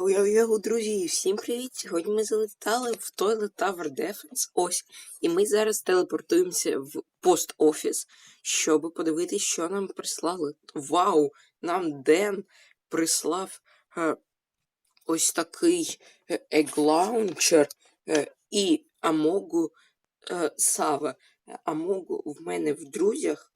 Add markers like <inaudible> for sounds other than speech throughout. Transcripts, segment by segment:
Йо-йо, друзі, всім привіт! Сьогодні ми залетали в Toilet Tower Defense. Ось. І ми зараз телепортуємося в пост-офіс, щоб подивитися, що нам прислали. Вау! Нам Ден прислав е, ось такий еглаунчер е, і Амогу е, Сава. Амогу в мене в друзях.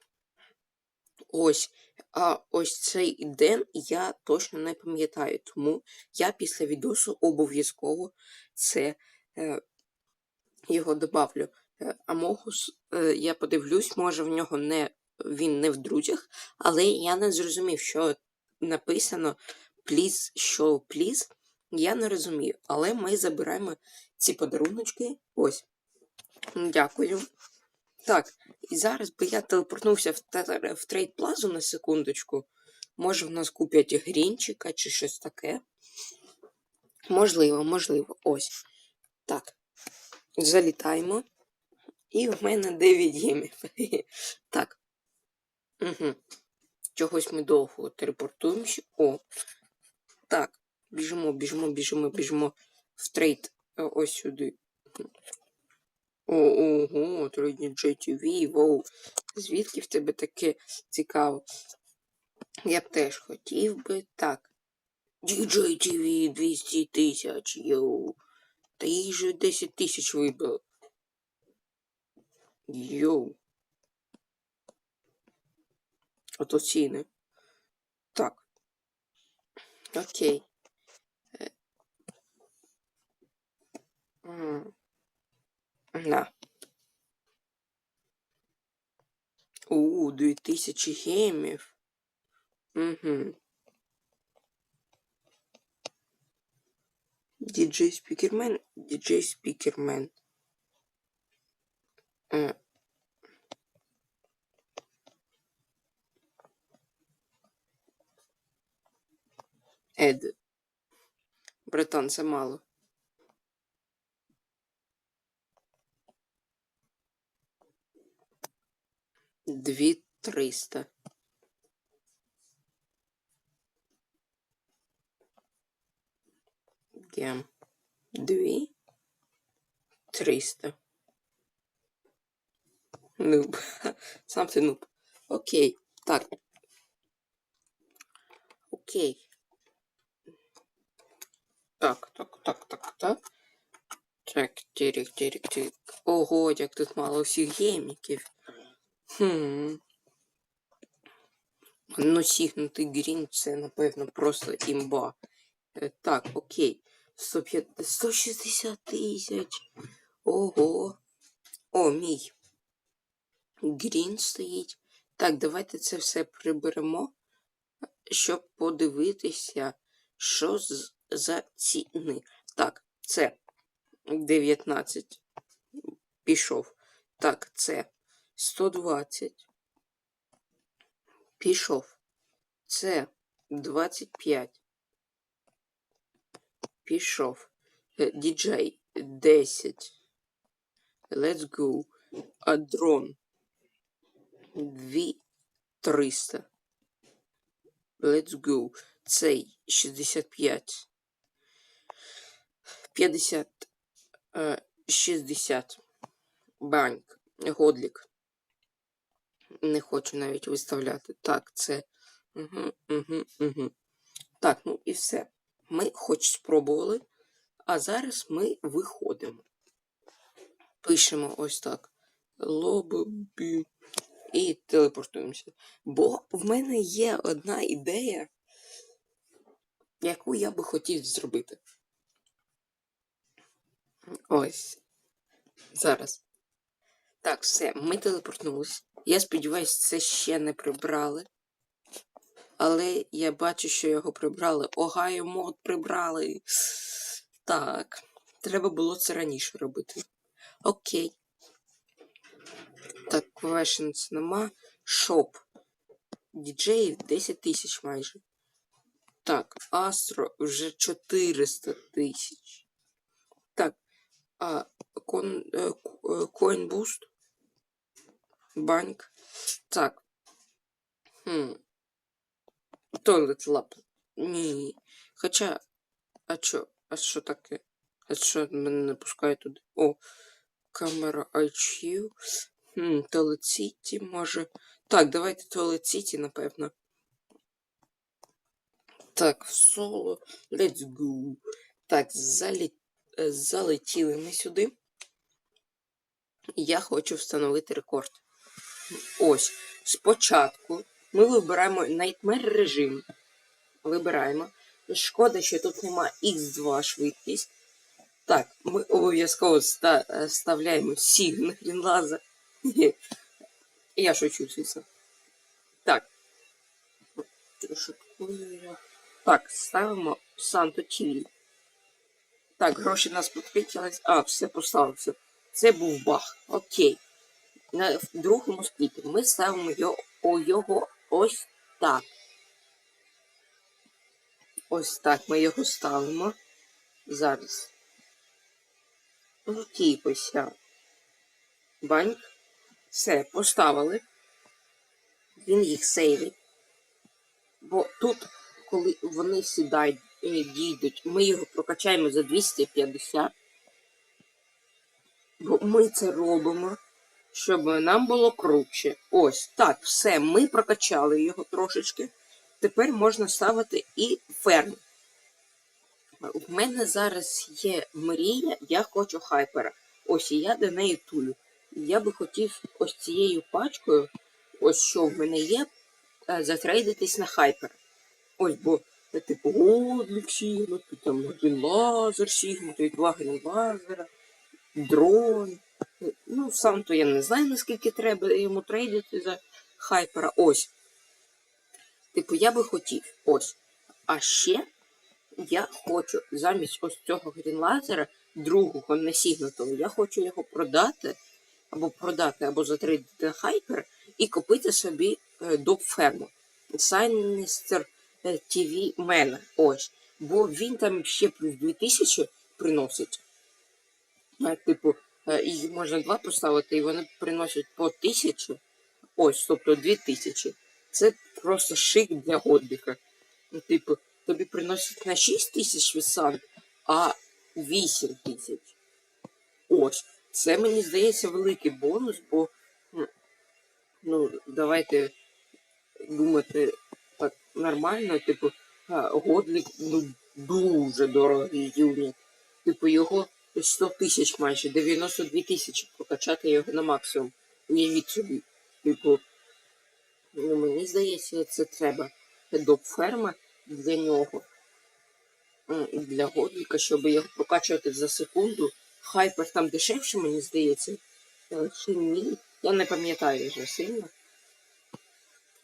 Ось. А ось цей день я точно не пам'ятаю, тому я після відосу обов'язково це е, його добавлю. Е, Амогус, е, я подивлюсь, може в нього не він не в друзях, але я не зрозумів, що написано please show please. Я не розумію, але ми забираємо ці подаруночки. Ось. Дякую. Так, і зараз би я телепортнувся в, те- в трейд плазу на секундочку. Може, в нас купять грінчика чи щось таке. Можливо, можливо. Ось. Так. Залітаємо. І в мене 9 гемів. <laughs> Так. Угу. Чогось ми довго телепортуємося. О. Так. Біжимо, біжимо, біжимо, біжимо в трейд. е, Ось сюди. О, ого, тройні GTV, воу. Звідки в тебе таке цікаво? Я б теж хотів би. Так. DJTV 200 тисяч, йоу. Та їй же 10 тисяч вибило. Йоу. Ото ціни. Так. Окей. Е. На. У, 2000 гемів. Угу. Діджей Спікермен, Діджей Спікермен. Е. Ед. Братан, це мало. Дві триста. Гем. Дві. Триста. Нуб. <laughs> Сам ти нуб. Окей. Так. Окей. Так, так, так, так, так. Так, тірік, тірік, тірік. Ого, як тут мало всіх гейміків. Хм. Ну, сігнутий грін це, напевно, просто імба. Е, Так, окей. 150 160 тисяч. Ого. О, мій. Грін стоїть. Так, давайте це все приберемо, щоб подивитися, що з, за ціни. Так, це 19. Пішов. Так, це 120. Пішов. Це 25. Пішов. Е, Діджей 10. Let's go. А дрон 2300. Let's go. Цей 65. 50. Е, 60. Банк. Годлік. Не хочу навіть виставляти. Так, це. Угу, угу, угу. Так, ну і все. Ми хоч спробували, а зараз ми виходимо. Пишемо ось так. Лобі. І телепортуємося. Бо в мене є одна ідея, яку я би хотів зробити. Ось. Зараз. Так, все, ми телепортнулись. Я сподіваюся, це ще не прибрали. Але я бачу, що його прибрали. Огайо мод прибрали. Так. Треба було це раніше робити. Окей. Так, questions нема. Шоп. Діджеїв 10 тисяч майже. Так, Астро вже 400 тисяч. Так. А кон, е, е, Coinboost. Банк. Так. Хм. Toilet Lab. Ні. Хоча А чо? А що таке? А що мене не пускає туди? О, камера IQ. Хм, Туалет Сіті, може. Так, давайте Туалет Сіті, напевно. Так, в соло. Let's go. Так, залі... е, залетіли ми сюди. Я хочу встановити рекорд. Ось. Спочатку ми вибираємо Nightmare режим. Вибираємо. Шкода, що тут нема X2 швидкість. Так, ми обов'язково е, вставляємо Sign Greenlaser. <laughs> Я шучу, звісно. Так. Так, ставимо Санто TV. Так, гроші нас підкричились. А, все поставився. Це був баг. Окей. На в другому скліпі ми ставимо його, його ось так. Ось так ми його ставимо. Зараз. Окей, пося. Банк. Все, поставили. Він їх сейвить. Бо тут, коли вони сідають, е, дійдуть, ми його прокачаємо за 250. Бо ми це робимо, щоб нам було круче. Ось так, все, ми прокачали його трошечки. Тепер можна ставити і ферму. У мене зараз є мрія, я хочу хайпера. Ось і я до неї тулю. Я би хотів ось цією пачкою, ось що в мене є, е, затрейдитись на хайпер. Ось, бо типу Годлік сігнути, там один лазер сігнути, два грінлазера, дрон. Е, Ну, сам то я не знаю, наскільки треба йому трейдити за хайпера. Ось. Типу, я би хотів. Ось. А ще я хочу замість ось цього грінлазера, другого несігнутого, я хочу його продати, або продати, або затрейдити хайпер і купити собі е, доп-ферму. Сайністер TV мене. Ось. Бо він там ще плюс 2000 приносить. Е, Типу, е, їх можна два поставити, і вони приносять по 1000. Ось, тобто 2000. Це просто шик для годбіка. Ну, типу, тобі приносять на 6 тисяч вісан, а 8 тисяч. Ось. Це мені здається великий бонус, бо ну, давайте думати так нормально, типу, Годлік ну, дуже дорогий юніт. Типу, його 100 тисяч майже, 92 тисячі прокачати його на максимум. Уявіть собі. Типу, ну, мені здається, це треба. Доп-ферма для нього. Для Годліка, щоб його прокачувати за секунду. Хайпер там дешевше, мені здається. Е, Чи ні? Я не пам'ятаю вже сильно.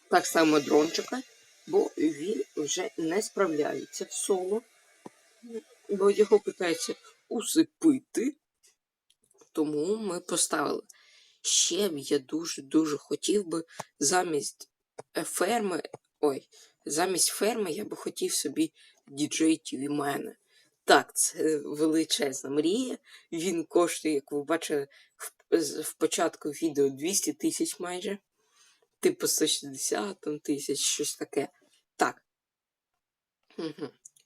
Так само дрончика, бо він вже не справляється в соло, бо його питається усипити. Тому ми поставили. Ще б я дуже-дуже хотів би замість е, ферми. Ой, замість ферми я би хотів собі діджей TV мене. Так, це величезна мрія. Він коштує, як ви бачили в, початку відео 200 тисяч майже. Типу 160 тисяч, щось таке. Так.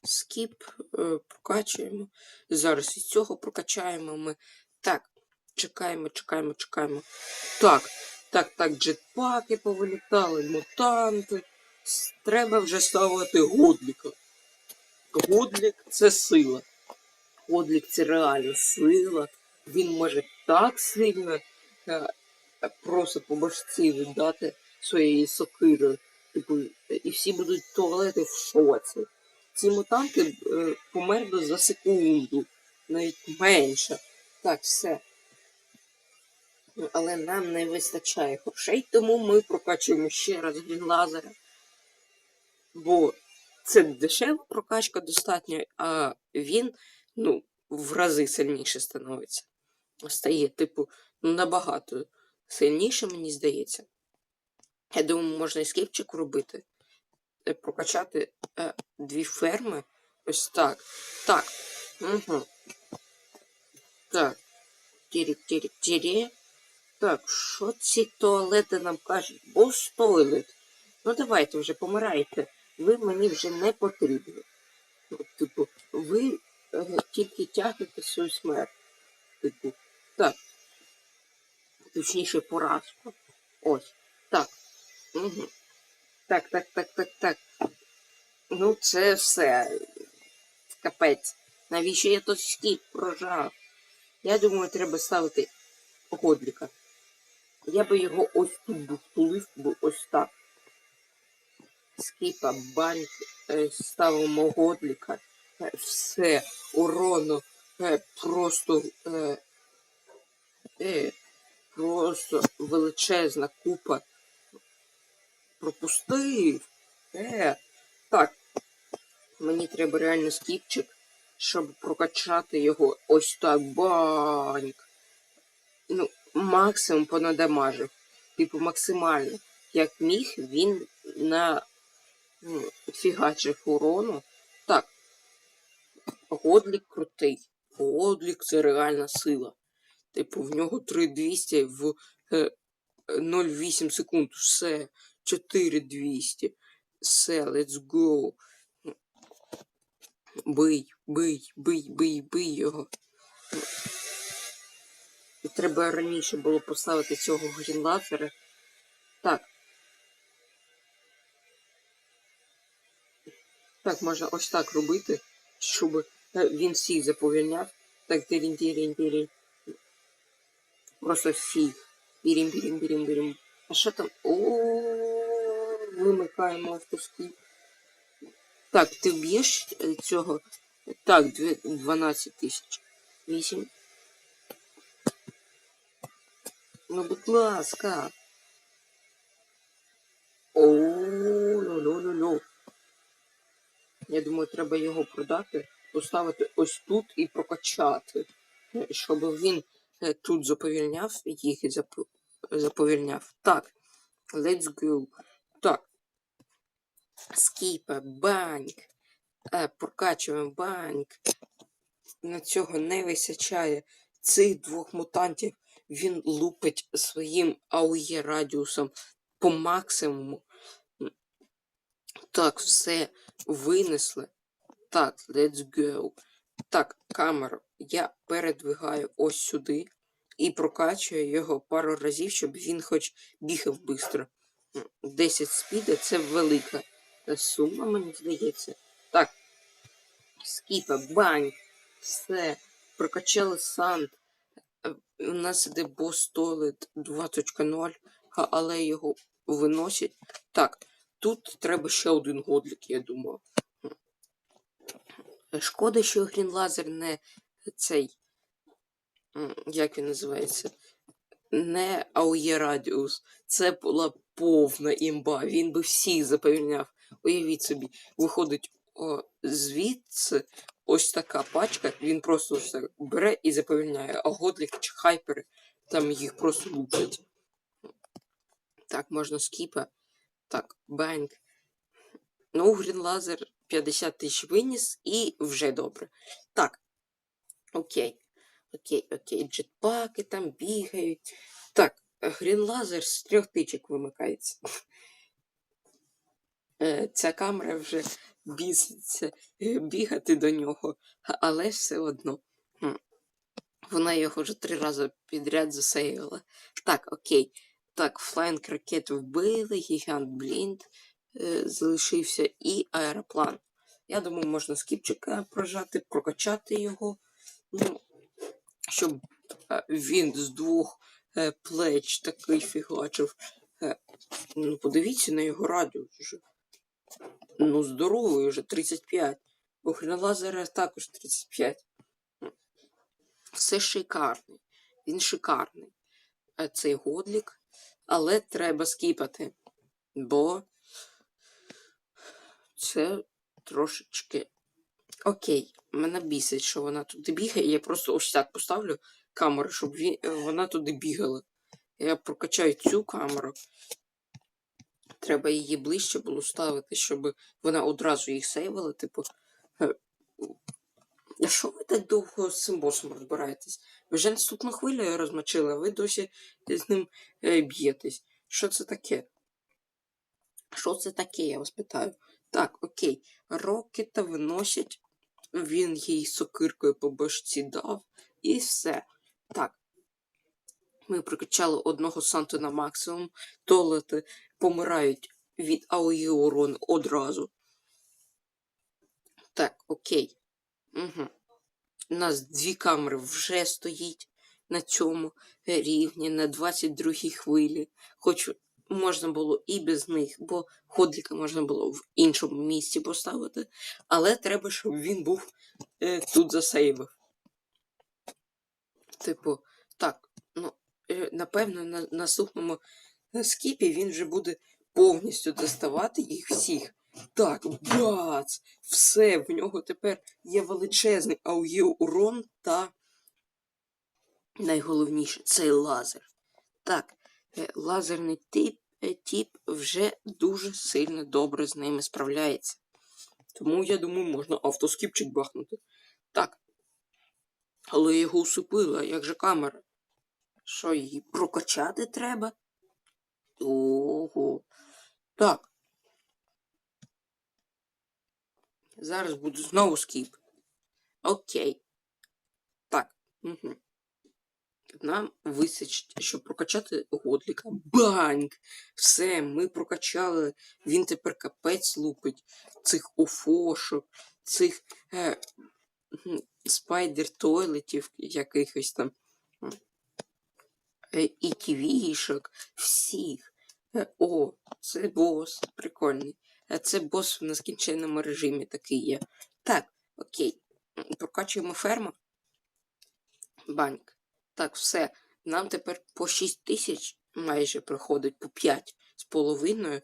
Скіп е, прокачуємо. Зараз із цього прокачаємо ми. Так, чекаємо, чекаємо, чекаємо. Так, так, так, джетпаки повилітали, мутанти. Треба вже ставити Годліка. Годлік це сила. Годлік це реально сила. Він може так сильно е, просто по башці віддати своєю сокирою. Типу, і всі будуть туалети в шоці. Ці мутанти е, померли за секунду, навіть менше. Так, все. Але нам не вистачає грошей, тому ми прокачуємо ще раз грінлазера. Бо це дешева прокачка достатньо, а він ну, в рази сильніше становиться. Стає, типу, набагато сильніше, мені здається. Я думаю, можна і скіпчик робити. Е, Прокачати е, дві ферми. Ось так. Так. Угу. Так. Тірік, тірік, тірі. Так, що ці туалети нам кажуть? Бос тойлет. Ну давайте вже помирайте. Ви мені вже не потрібні. Типу, ви е, тільки тягнете свою смерть. Типу, так. Точніше, поразку. Ось. Так. Угу. Так, так, так, так, так. Ну, це все. Капець. Навіщо я тут скіп прожав? Я думаю, треба ставити годліка. Я би його ось тут би втулив, ось так. Скіпа, банк, е, ставимо годліка. Е, Все, урону е, просто просто величезна купа. Пропустив. Е, так. Мені треба реально скіпчик, щоб прокачати його ось так банк. Ну, максимум понадамажив. Типу максимально. Як міг, він на ну, фігачив урону. Так. Годлік крутий. Годлік це реальна сила. Типу, в нього 3200 в е, 0,8 секунд. Все. 4200. Все, let's go. Бий, бий, бий, бий, бий його. І Треба раніше було поставити цього грінлазера. Так. Так, можна ось так робити, щоб е, він всіх заповільняв. Так, тирінь, тирінь, тирінь. Просто всіх. Бірім, бірім, бірім, бірім. А що там? О, вимикаємо автоскіп. Так, ти вб'єш е, цього? Так, 12 тисяч. 8. Ну, будь ласка. О, ну. Я думаю, треба його продати, поставити ось тут і прокачати, е, щоб він е, тут заповільняв їх заповільняв. Так, let's go. Так. Скіпа, банк. Е, прокачуємо банк. На цього не вистачає. Цих двох мутантів він лупить своїм АОЄ радіусом по максимуму. Так, все винесли. Так, let's go. Так, камеру я передвигаю ось сюди і прокачую його пару разів, щоб він хоч бігав швидко. 10 спіда це велика сума, мені здається. Так. Скіпа, бань. Все. Прокачали санд. Е, У нас іде бос Toilet 2.0, але його виносять. Так, тут треба ще один годлік, я думаю. Е, Шкода, що Грінлазер не цей. Як він називається? Не АОЄ Радіус. Це була повна імба. Він би всіх заповільняв. Уявіть собі, виходить о, звідси ось така пачка, він просто так бере і заповільняє, а годлік чи хайпери там їх просто луплять. Так, можна скіпа. Так, банк. Ну, Грінлазер 50 тисяч виніс і вже добре. Так. Окей. Окей, окей. Джетпаки там бігають. Так, Грінлазер з трьох тичок вимикається. Е, Ця камера вже біситься е, бігати до нього, але все одно. Вона його вже три рази підряд засеяла. Так, окей. Так, флайнг ракет вбили, гігант Блінд е, залишився і аероплан. Я думаю, можна скіпчика прожати, прокачати його. Ну, щоб він з двох е, плеч такий фігачив. Е, ну, подивіться на його радіус вже. Ну, здоровий вже 35. У Грінлазера також 35. Все шикарний. Він шикарний. Цей годлік. Але треба скіпати. Бо це трошечки. Окей, мене бісить, що вона туди бігає. Я просто ось так поставлю камеру, щоб е, вона туди бігала. Я прокачаю цю камеру. Треба її ближче було ставити, щоб вона одразу їх сейвила. Типу. е, А що ви так довго з цим босом розбираєтесь? Ви Вже наступну хвилю я розмочила, а ви досі з ним е, б'єтесь. Що це таке? Що це таке, я вас питаю? Так, окей. Рокета виносять він їй сокиркою по башці дав, і все. Так. Ми прокачали одного Санту на максимум. Толети помирають від АОЄ одразу. Так, окей. Угу. У нас дві камери вже стоїть на цьому рівні, на 22-й хвилі. Хоч можна було і без них, бо ходліка можна було в іншому місці поставити. Але треба, щоб він був е, тут засейвив. Типу, так, ну, е, напевно, на наступному скіпі він вже буде повністю доставати їх всіх. Так, бац! Все, в нього тепер є величезний урон та найголовніше цей лазер. Так, е, лазерний тип, е, тип вже дуже сильно добре з ними справляється. Тому я думаю, можна автоскіпчик бахнути. Так. Але його усупили, як же камера? Що, її прокачати треба? Ого. Так. Зараз буду знову скіп. Окей. Так. Угу. Нам вистачить, щоб прокачати годліка. Банк! Все, ми прокачали. Він тепер капець лупить. Цих офошок, цих е, спайдер тойлетів якихось там. Е, і ківішок, всіх. Е, о, це бос. Прикольний. Е, Це бос в нескінченному режимі такий є. Так, окей. Прокачуємо ферму. Банк. Так, все. Нам тепер по 6 тисяч майже приходить, по 5 з половиною.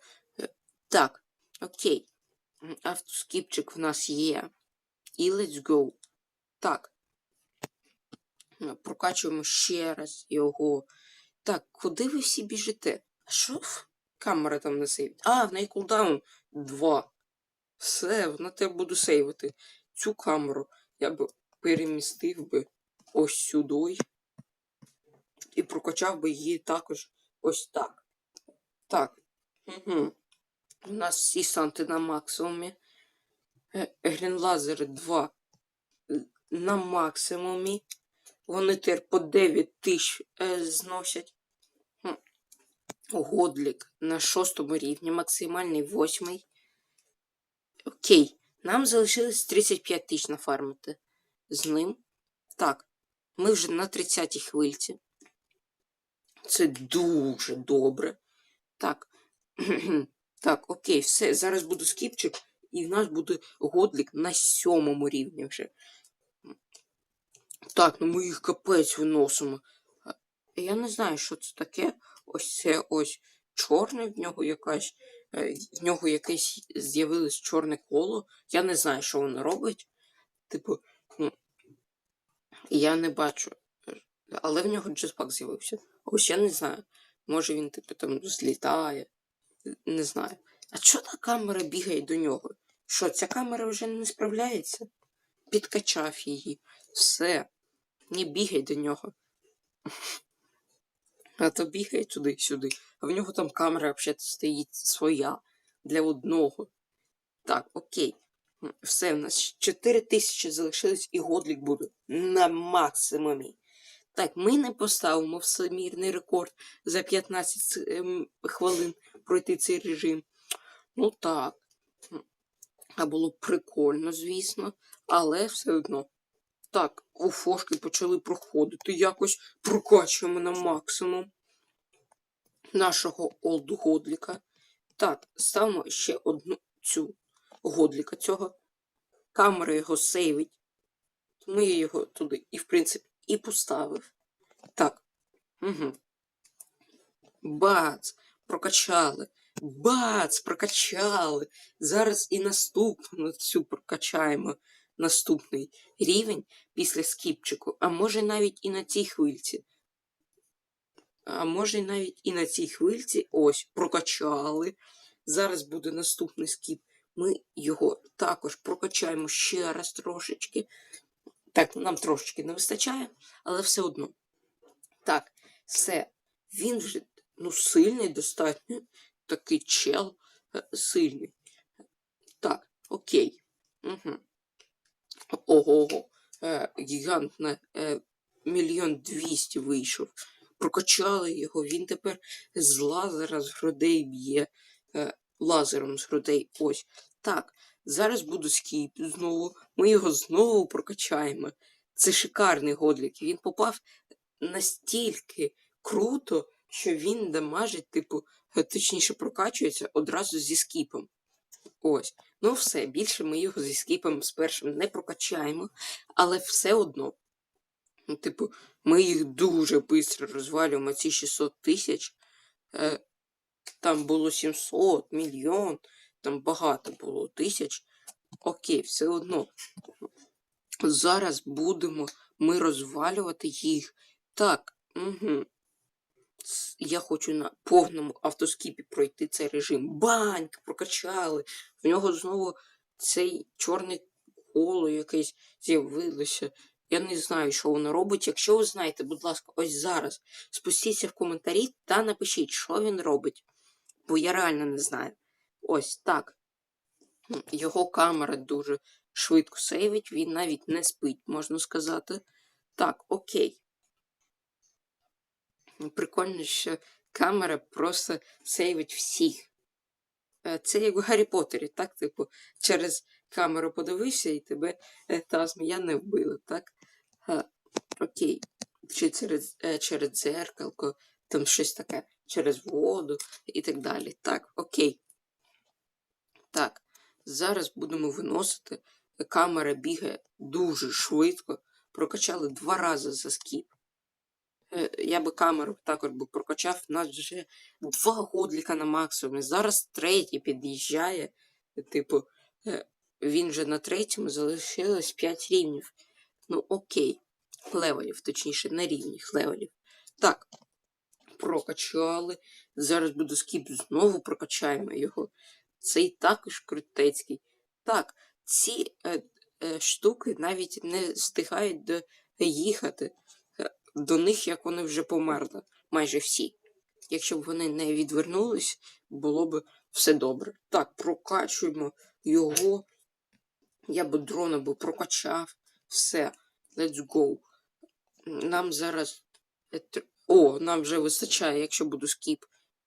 Так, окей. Автоскіпчик в нас є. І let's go. Так. Е, Прокачуємо ще раз його. Так, куди ви всі біжите? А що камера там не сейвить? А, в неї кулдаун 2. Все, на тебе буду сейвити. Цю камеру я б перемістив би ось сюди. І прокачав би її також ось так. Так. Угу. У нас всі санти на максимумі. Е, Грінлазери 2 на максимумі. Вони тепер по 9 тисяч е, зносять. Годлік на шостому рівні, максимальний восьмий. Окей, нам залишилось 35 тисяч нафармити з ним. Так, ми вже на 30-й хвильці. Це дуже добре. Так. <clears throat> так, окей, все. Зараз буде скіпчик, і в нас буде годлік на сьомому рівні вже. Так, ну ми їх капець виносимо. Я не знаю, що це таке. Ось це ось чорне в нього якась. е, В нього якесь з'явилось чорне коло. Я не знаю, що воно робить. Типу, ну, я не бачу. е, Але в нього джетпак з'явився. Ось я не знаю. Може він, типу, там злітає. Не знаю. А чого та камера бігає до нього? Що, ця камера вже не справляється? Підкачав її. Все. Не бігай до нього. <laughs> А то бігає туди-сюди. А в нього там камера взагалі стоїть своя для одного. Так, окей. Все, в нас 4 тисячі залишилось і годлік буде на максимумі. Так, ми не поставимо всемірний рекорд за 15 ем, хвилин пройти цей режим. Ну так. Було прикольно, звісно, але все одно. Так, уфошки почали проходити. Якось прокачуємо на максимум нашого олду годліка. Так, ставимо ще одну цю годліка цього. Камера його сейвить. Тому я його туди і, в принципі, і поставив. Так. Угу. Бац! Прокачали. Бац! Прокачали. Зараз і наступну цю прокачаємо. Наступний рівень після скіпчику. А може навіть і на цій хвильці. А може навіть і на цій хвильці. Ось, прокачали. Зараз буде наступний скіп. Ми його також прокачаємо ще раз трошечки. Так, нам трошечки не вистачає, але все одно. Так, все. Він вже ну, сильний, достатньо. Такий чел е, сильний. Так, окей. Угу. Ого, е, гігант на е, мільйон двісті вийшов. Прокачали його, він тепер з лазера з грудей б'є. Е, лазером з грудей. Ось. Так, зараз буду скіп знову. Ми його знову прокачаємо. Це шикарний годлік. Він попав настільки круто, що він дамажить, типу, точніше прокачується одразу зі скіпом. Ось. Ну все, більше ми його зі скіпом з першим не прокачаємо, але все одно. Ну, типу, ми їх дуже швидко розвалюємо, ці 600 тисяч. Е, там було 700, мільйон, там багато було тисяч. Окей, все одно. Зараз будемо ми розвалювати їх. Так, угу. Я хочу на повному автоскіпі пройти цей режим. Баньк прокачали. В нього знову цей чорне коло якесь з'явилося. Я не знаю, що воно робить. Якщо ви знаєте, будь ласка, ось зараз спустіться в коментарі та напишіть, що він робить. Бо я реально не знаю. Ось так. Його камера дуже швидко сейвить, він навіть не спить, можна сказати. Так, окей. Прикольно, що камера просто сейвить всіх. Е, Це як у Гаррі Поттері, так? Типу, через камеру подивився і тебе е, та змія не вбила, так? Ха, окей. Чи через, е, через дзеркалко, там щось таке, через воду і так далі. Так, окей. Так, зараз будемо виносити. Камера бігає дуже швидко. Прокачали два рази за скіп. Е, Я би камеру також би прокачав. У нас вже два годліка на максимумі. Зараз третій під'їжджає. Типу, е, він вже на третьому залишилось 5 рівнів. Ну, окей. Левелів, точніше, не рівнів левелів. Так. Прокачали. Зараз буде скіп, знову прокачаємо його. Цей також крутецький. Так, ці е, е, штуки навіть не встигають доїхати е, до них, як вони вже померли. Майже всі. Якщо б вони не відвернулись, було б все добре. Так, прокачуємо його. Я б дрона би прокачав. Все. Let's go. Нам зараз. О, нам вже вистачає, якщо буду скіп.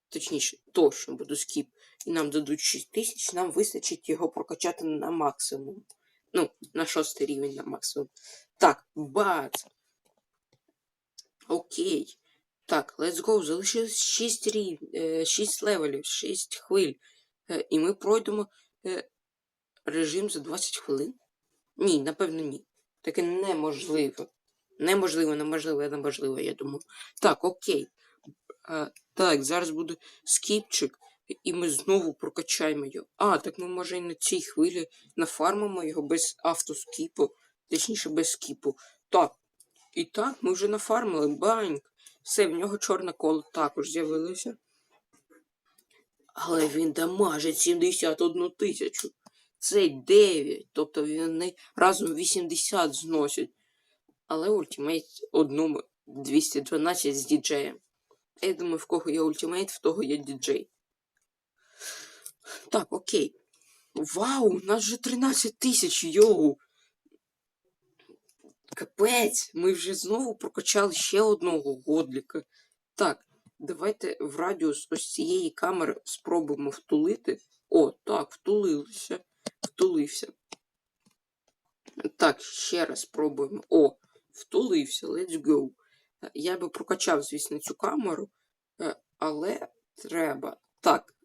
Точніше, точно буду скіп. І нам дадуть 6 тисяч, нам вистачить його прокачати на максимум. Ну, на шостий рівень на максимум. Так, бац. Окей. Так, let's go. Залишилось 6 рів... 6 левелів, 6 хвиль. Е, І ми пройдемо е, режим за 20 хвилин. Ні, напевно, ні. Таке неможливо. Неможливо, неможливо, неможливо, я думаю. Так, окей. Так, зараз буде скіпчик, і ми знову прокачаємо його. А, так ми може і на цій хвилі нафармимо його без автоскіпу, точніше без скіпу. Так. І так, ми вже нафармили. Баньк. Все, в нього чорне коло також з'явилося. Але він дамажить 71 тисячу. Це 9. Тобто вони разом 80 зносять. Але ультимейт одному 212 з діджеєм. Я думаю, в кого є ультимейт, в того є діджей. Так, окей. Вау, у нас вже 13 тисяч, йоу. Капець, ми вже знову прокачали ще одного годліка. Так, давайте в радіус ось цієї камери спробуємо втулити. О, так, втулилися. Втулився. Так, ще раз спробуємо. О, втулився. Let's go. Я би прокачав, звісно, цю камеру, е, але треба. Так,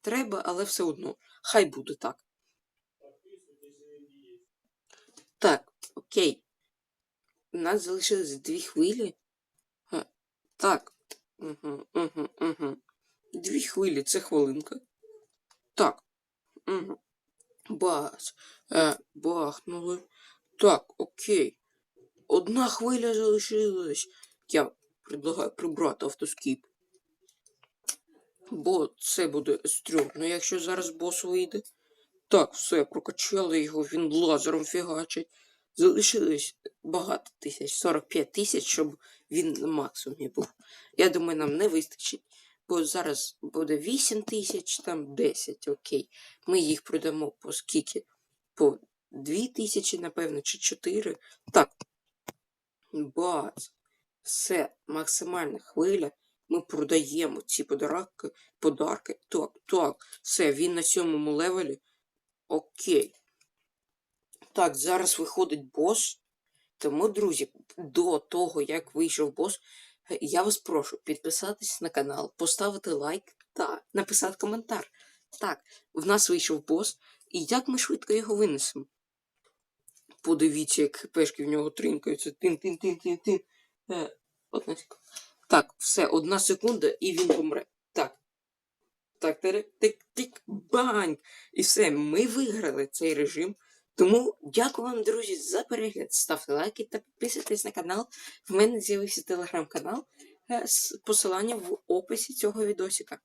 треба, але все одно. Хай буде так. Так, окей. У нас залишилось дві хвилі. Так. Угу, угу, угу. Дві хвилі, це хвилинка. Так. Угу. Бас. Е, бахнули. Так, окей. Одна хвиля залишилась. Я предлагаю прибрати автоскіп. Бо це буде стрьомно, якщо зараз бос вийде. Так, все, прокачали його, він лазером фігачить. Залишилось багато тисяч, 45 тисяч, щоб він на максимумі був. Я думаю, нам не вистачить. Бо зараз буде 8 тисяч, там 10, окей. Ми їх продамо по скільки? По дві тисячі, напевно, чи чотири. Так. Бац. Все, максимальна хвиля. Ми продаємо ці подарки. подарки. Так, так. Все, він на сьомому левелі. Окей. Так, зараз виходить бос. Тому, друзі, до того, як вийшов бос, е, я вас прошу підписатись на канал, поставити лайк та написати коментар. Так, в нас вийшов бос, і як ми швидко його винесемо. Подивіться, як хпшки в нього тринкаються. Тин-тин-тин-тин-тин. Одна секунда. Так, все, одна секунда, і він помре. Так. Так, тик-тик, бань! І все, ми виграли цей режим. Тому дякую вам, друзі, за перегляд. Ставте лайки та підписуйтесь на канал. В мене з'явився телеграм-канал. е, з Посилання в описі цього відосика.